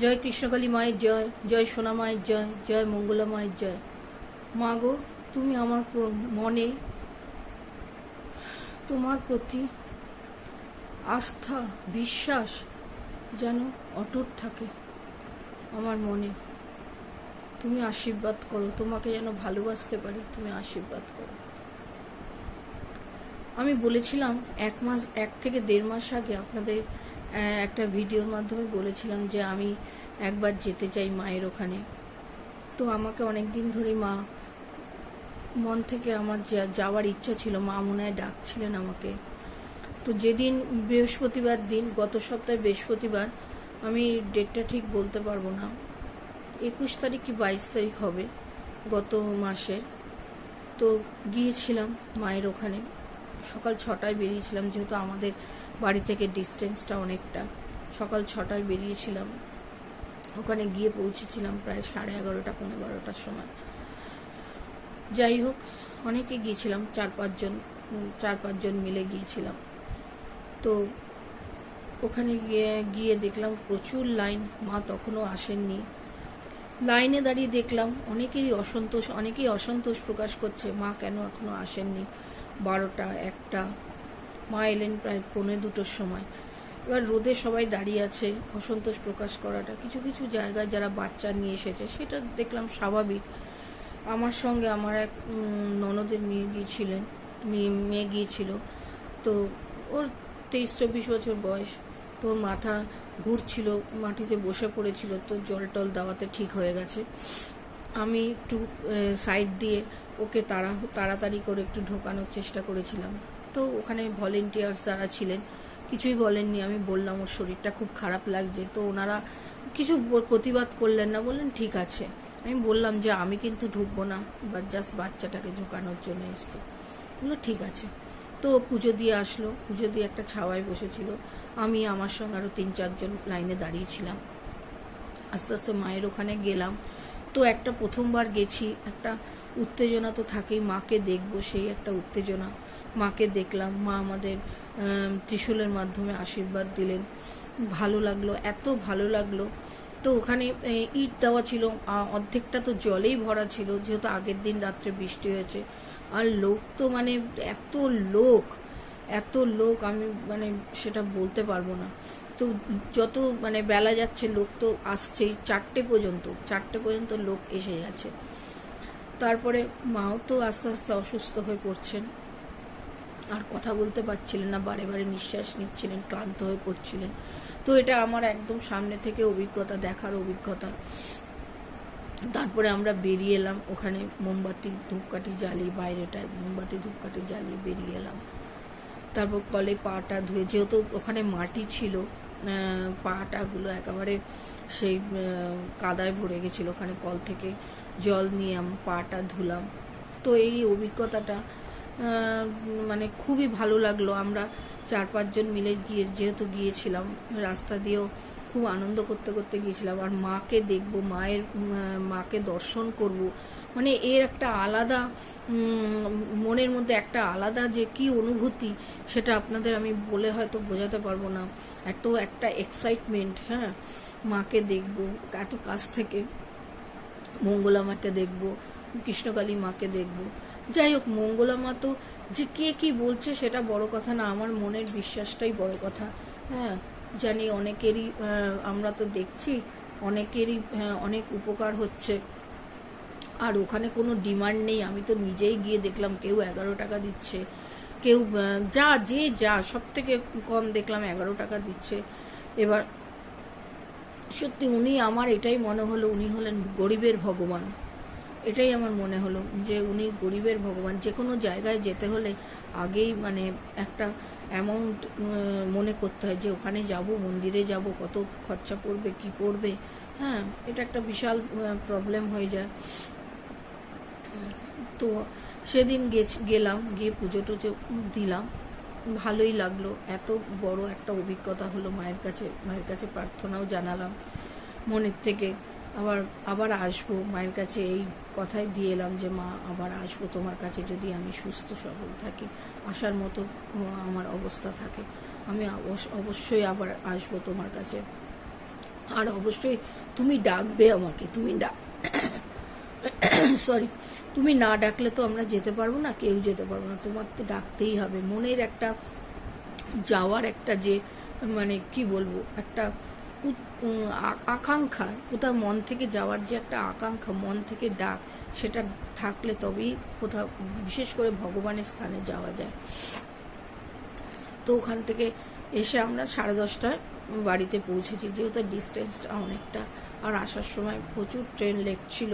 জয় কৃষ্ণকালী মায়ের জয় জয় সোনা মায়ের জয় জয় মঙ্গলা মায়ের জয়। মা গো, তুমি আমার মনে তোমার প্রতি আস্থা, বিশ্বাস যেন অটুট থাকে আমার মনে। তুমি আশীর্বাদ করো, তোমাকে যেন ভালোবাসতে পারি, তুমি আশীর্বাদ করো। আমি বলেছিলাম, এক মাস, এক থেকে দেড় মাস আগে আপনাদের একটা ভিডিওর মাধ্যমে বলেছিলাম যে আমি একবার যেতে চাই মায়ের ওখানে। তো আমাকে অনেক দিন ধরে মা, মন থেকে আমার যাওয়ার ইচ্ছা ছিল, মা মনে হয় ডাকছিলেন আমাকে। তো যেদিন বৃহস্পতিবার দিন, গত সপ্তাহে বৃহস্পতিবার, আমি ডেটটা ঠিক বলতে পারব না। একুশ তারিখ কি বাইশ তারিখ হবে গত মাসে। তো গিয়েছিলাম মায়ের ওখানে। সকাল ছটায় বেরিয়েছিলাম, যেহেতু আমাদের বাড়ি থেকে ডিস্টেন্সটা অনেকটা। সকাল ছটায় বেরিয়েছিলাম। ওখানে গিয়ে পৌঁছেছিলাম প্রায় সাড়ে এগারোটা পনেরো বারোটার সময়। যাই হোক, অনেকে গিয়েছিলাম, চার পাঁচজন চার পাঁচজন মিলে গিয়েছিলাম। তো ওখানে গিয়ে গিয়ে দেখলাম প্রচুর লাইন, মা তখনও আসেননি। লাইনে দাঁড়িয়ে দেখলাম অনেকেরই অসন্তোষ, অনেকেই অসন্তোষ প্রকাশ করছে, মা কেন এখনও আসেননি? বারোটা, একটা মা এলেন প্রায় পৌনে দুটোর সময়। এবার রোদে সবাই দাঁড়িয়ে আছে, অসন্তোষ প্রকাশ করাটা। কিছু কিছু জায়গায় যারা বাচ্চা নিয়ে এসেছে, সেটা দেখলাম স্বাভাবিক। আমার সঙ্গে আমার এক ননদের মেয়ে গিয়েছিলেন, মেয়ে মেয়ে গিয়েছিল। তো ওর তেইশ, চব্বিশ বছর বয়স। তো ওর মাথা ঘুরছিল, মাটিতে বসে পড়েছিল, তো জল টল দেওয়াতে ঠিক হয়ে গেছে। আমি একটু সাইড দিয়ে ওকে তাড়া, তাড়াতাড়ি করে একটু ঢোকানোর চেষ্টা করেছিলাম। তো ওখানে ভলেন্টিয়ার্স যারা ছিলেন, কিছুই বলেননি। আমি বললাম, ওর শরীরটা খুব খারাপ লাগছে। তো ওনারা কিছু প্রতিবাদ করলেন না, বললেন, ঠিক আছে। আমি বললাম যে, আমি কিন্তু ঢুকবো না বা জাস্ট বাচ্চাটাকে ঢোকানোর জন্য এসেছি। বলল, ঠিক আছে। তো পুজো দিয়ে আসলো। পুজো দিয়ে একটা ছাওয়ায় বসেছিল। আমি, আমার সঙ্গে আরও তিন, চারজন লাইনে দাঁড়িয়েছিলাম আস্তে আস্তে মায়ের ওখানে গেলাম। তো একটা প্রথমবার গেছি, একটা উত্তেজনা তো থাকেই মাকে দেখব সেই একটা উত্তেজনা। মাকে দেখলাম মা আমাদের আম, ত্রিশূলের মাধ্যমে আশীর্বাদ দিলেন। ভালো লাগল এত ভালো লাগল। তো ওখানে ইট দেওয়া ছিল অর্ধেকটা তো জলেই ভরা ছিল যেহেতু আগের দিন রাত্রে বৃষ্টি হয়েছে। আর লোক তো মানে এত লোক এত লোক আমি মানে সেটা বলতে পারব না। তো যত মানে বেলা যাচ্ছে লোক তো আসছেই চারটে পর্যন্ত চারটে পর্যন্ত লোক এসে যাচ্ছে তারপরে মাও তো আস্তে আস্তে অসুস্থ হয়ে পড়ছেন। আর কথা বলতে পারছিলেন না, বারে বারে নিঃশ্বাস নিচ্ছিলেন, ক্লান্ত হয়ে পড়ছিলেন। তো এটা আমার একদম সামনে থেকে অভিজ্ঞতা, দেখার অভিজ্ঞতা। তারপরে আমরা বেরিয়ে এলাম ওখানে মোমবাতি ধূপকাঠি জ্বালিয়ে, বাইরেটায় মোমবাতি ধূপকাঠি জ্বালিয়ে বেরিয়ে এলাম। তারপর কলে পাটা ধুয়ে, যেহেতু ওখানে মাটি ছিল পাটাগুলো একেবারে সেই কাদায় ভরে গেছিল ওখানে কল থেকে। জল নিয়ে আমি পাটা ধুলাম। তো এই অভিজ্ঞতাটা মানে খুবই ভালো লাগল। আমরা চার পাঁচজন মিলে গিয়ে যেহেতু গিয়েছিলাম, রাস্তা দিয়েও খুব আনন্দ করতে করতে গিয়েছিলাম। আর মাকে দেখব, মায়ের মাকে দর্শন করব। মানে এর একটা আলাদা মনের মধ্যে একটা আলাদা যে কি অনুভূতি, সেটা আপনাদের আমি বলে হয়তো বোঝাতে পারব না। এত একটা এক্সাইটমেন্ট হ্যাঁ? মাকে দেখব, এত কাছ থেকে। মঙ্গলা মাকে দেখব, কৃষ্ণকালী মাকে দেখব। যাই হোক মঙ্গলা মা তো যে কে কি বলছে সেটা বড় কথা না, আমার মনের বিশ্বাসটাই বড় কথা। হ্যাঁ জানি অনেকেরই আমরা তো দেখছি, অনেকেরই অনেক উপকার হচ্ছে। আর ওখানে কোনো ডিমান্ড নেই, আমি তো নিজেই গিয়ে দেখলাম, কেউ এগারো টাকা দিচ্ছে। কেউ যা, যে যা সব থেকে কম দেখলাম এগারো টাকা দিচ্ছে। এবার সত্যি উনি আমার এটাই মনে হলো, উনি হলেন গরিবের ভগবান। এটাই আমার মনে হলো যে উনি গরিবের ভগবান। যে কোনো জায়গায় যেতে হলে আগেই মানে একটা অ্যামাউন্ট মনে করতে হয় যে ওখানে যাব, মন্দিরে যাব, কত খরচা পড়বে, কি পড়বে। হ্যাঁ এটা একটা বিশাল প্রবলেম হয়ে যায়। তো সেদিন গেলাম, গিয়ে পুজো টুজো দিলাম। ভালোই লাগল। এত বড় একটা অভিজ্ঞতা হলো মায়ের কাছে মায়ের কাছে প্রার্থনাও জানালাম মনের থেকে। আবার আবার আসব। মায়ের কাছে এই কথাই দিয়ে এলাম যে, মা, আবার আসব তোমার কাছে যদি আমি সুস্থ, সবল থাকি। আসার মতো আমার অবস্থা থাকে। আমি অবশ্যই আবার আসব তোমার কাছে। আর অবশ্যই তুমি ডাকবে আমাকে, তুমি ডাক সরি তুমি না ডাকলে তো আমরা যেতে পারব না, কেউ যেতে পারব না। তোমার তো ডাকতেই হবে। মনের একটা যাওয়ার একটা যে মানে কি বলব, একটা আকাঙ্ক্ষা কোথাও মন থেকে যাওয়ার যে একটা আকাঙ্ক্ষা, মন থেকে ডাক, সেটা থাকলে তবেই কোথাও, বিশেষ করে ভগবানের স্থানে যাওয়া যায়। তো ওখান থেকে এসে আমরা সাড়ে দশটায় বাড়িতে পৌঁছেছি। যেহেতু ডিস্টেন্সটা অনেকটা, আর আসার সময় প্রচুর ট্রেন লেট ছিল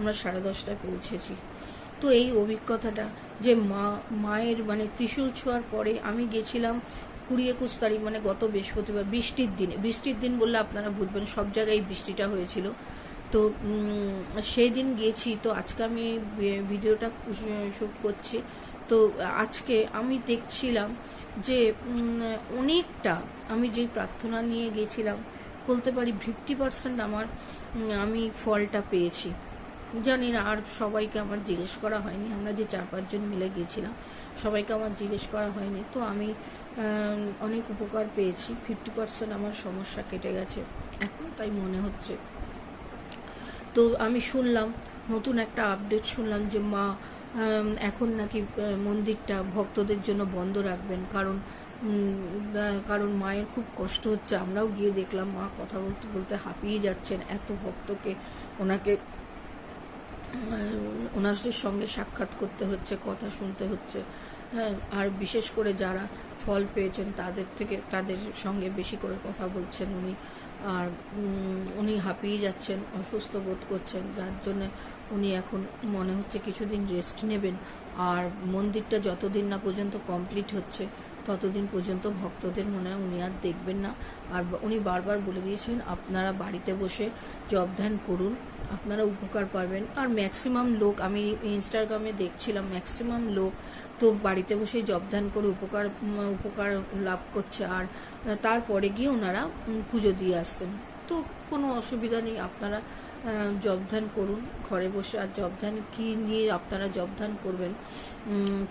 আমরা সাড়ে দশটায় পৌঁছেছি। তো এই অভিজ্ঞতাটা যে মা, মায়ের মানে ত্রিশূল ছোঁয়ার পরে আমি গেছিলাম কুড়ি একুশ তারিখ মানে গত বৃহস্পতিবার, বৃষ্টির দিনে। বৃষ্টির দিন বললে আপনারা বুঝবেন, সব জায়গায় বৃষ্টিটা হয়েছিল। তো সেই দিন গিয়েছি তো আজকে আমি ভিডিওটা শ্যুট করছি। তো আজকে আমি দেখছিলাম যে অনেকটা আমি যে প্রার্থনা নিয়ে গেছিলাম, বলতে পারি ফিফটি পার্সেন্ট আমার আমি ফলটা পেয়েছি। জানি না, আর সবাইকে আমার জিজ্ঞেস করা হয়নি। আমরা যে চার পাঁচজন মিলে গেছিলাম সবাইকে আমার জিজ্ঞেস করা হয়নি। তো আমি অনেক উপকার পেয়েছি। ফিফটি পার্সেন্ট আমার সমস্যা কেটে গেছে। এখন তাই মনে হচ্ছে। তো আমি শুনলাম, নতুন একটা আপডেট শুনলাম যে মা এখন নাকি মন্দিরটা ভক্তদের জন্য বন্ধ রাখবেন। কারণ কারণ মায়ের খুব কষ্ট হচ্ছে। আমরাও গিয়ে দেখলাম, মা কথা বলতে বলতে হাঁপিয়ে যাচ্ছেন। এত ভক্তকে ওনাকে ওনাদের সঙ্গে সাক্ষাৎ করতে হচ্ছে, কথা শুনতে হচ্ছে। হ্যাঁ আর বিশেষ করে যারা ফল পেয়েছেন তাদের থেকে, তাদের সঙ্গে বেশি করে কথা বলছেন উনি। আর উনি হাঁপিয়ে যাচ্ছেন, অসুস্থ বোধ করছেন, যার জন্য উনি এখন মনে হচ্ছে কিছুদিন রেস্ট নেবেন। আর মন্দিরটা যতদিন না পর্যন্ত কমপ্লিট হচ্ছে ততদিন পর্যন্ত ভক্তদের মনে উনি আর দেখবেন না। আর উনি বারবার বলে দিয়েছেন, আপনারা বাড়িতে বসে জব ধ্যান করুন, আপনারা উপকার পাবেন। আর ম্যাক্সিমাম লোক, আমি ইনস্টাগ্রামে দেখছিলাম, ম্যাক্সিমাম লোক তো বাড়িতে বসে ধ্যান করে উপকার উপকার লাভ করছে। আর তারপরে গিয়ে ওনারা পুজো দিয়ে আসছেন। তো কোনো অসুবিধা নেই, আপনারা আহ, জব ধ্যান করুন ঘরে বসে আর জবধান কী নিয়ে আপনারা জবধান করবেন?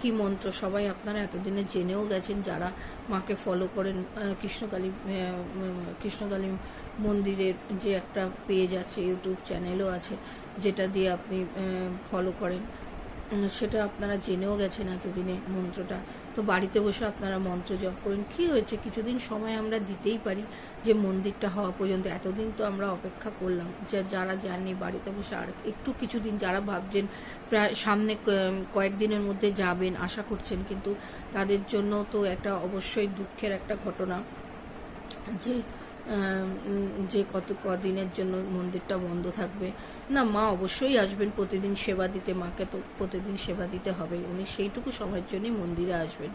কি মন্ত্র? সবাই আপনারা এতদিনে জেনেও গেছেন যারা মাকে ফলো করেন কৃষ্ণকালী কৃষ্ণকালী মন্দিরের যে একটা পেজ আছে ইউটিউব চ্যানেলও আছে যেটা দিয়ে আপনি ফলো করেন। সেটা আপনারা জেনেও গেছেন এতদিনে মন্ত্রটা। তো বাড়িতে বসে আপনারা মন্ত্র জপ করেন। কি হয়েছে? কিছুদিন সময় আমরা দিতেই পারি যে মন্দিরটা হওয়া পর্যন্ত। এতদিন তো আমরা অপেক্ষা করলাম। যারা যাননি বাড়িতে বসে আর একটু কিছুদিন যারা ভাবছেন, প্রায় সামনে কয়েকদিনের মধ্যে যাবেন, আশা করছেন, কিন্তু তাদের জন্য তো একটা অবশ্যই দুঃখের একটা ঘটনা যে যে কত কদিনের জন্য মন্দিরটা বন্ধ থাকবে। না, মা অবশ্যই আসবেন, প্রতিদিন সেবা দিতে, মাকে তো প্রতিদিন সেবা দিতে হবে, উনি সেইটুকু সময়ের জন্যই মন্দিরে আসবেন।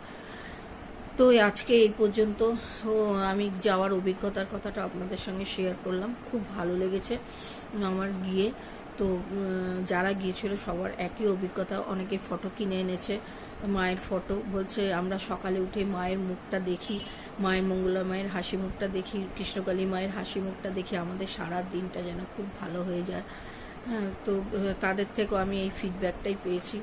তো আজকে এই পর্যন্ত, ও, আমি যাওয়ার অভিজ্ঞতার কথাটা আপনাদের সঙ্গে শেয়ার করলাম, খুব ভালো লেগেছে আমার গিয়ে। তো যারা গিয়েছিল সবার একই অভিজ্ঞতা, অনেকে ফটো কিনে এনেছে, মায়ের ফটো বলছে, আমরা সকালে উঠে মায়ের মুখটা দেখি মায়ের মঙ্গলা মায়ের হাসি মুখটা দেখি, কৃষ্ণকালী মায়ের হাসি মুখটা দেখি, আমাদের সারা দিনটা যেন খুব ভালো হয়ে যায়। হ্যাঁ তো তাদের থেকেও আমি এই ফিডব্যাকটাই পেয়েছি।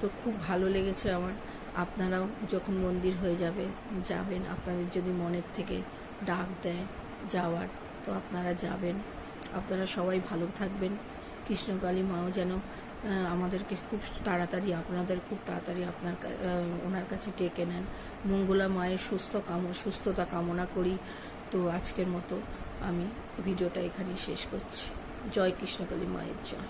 তো খুব ভালো লেগেছে আমার। আপনারাও যখন মন্দির হয়ে যাবে, যাবেন। আপনাদের যদি মনের থেকে ডাক দেয় যাওয়ার, তো আপনারা যাবেন। আপনারা সবাই ভালো থাকবেন। কৃষ্ণকালী মাও যেন আমাদেরকে খুব তাড়াতাড়ি, আপনাদের খুব তাড়াতাড়ি আপনার ওনার কাছে ডেকে নেন। মঙ্গলা মায়ের সুস্থ কাম, সুস্থতা কামনা করি। তো আজকের মতো আমি ভিডিওটা এখানেই শেষ করছি। জয় কৃষ্ণকালী মায়ের জয়।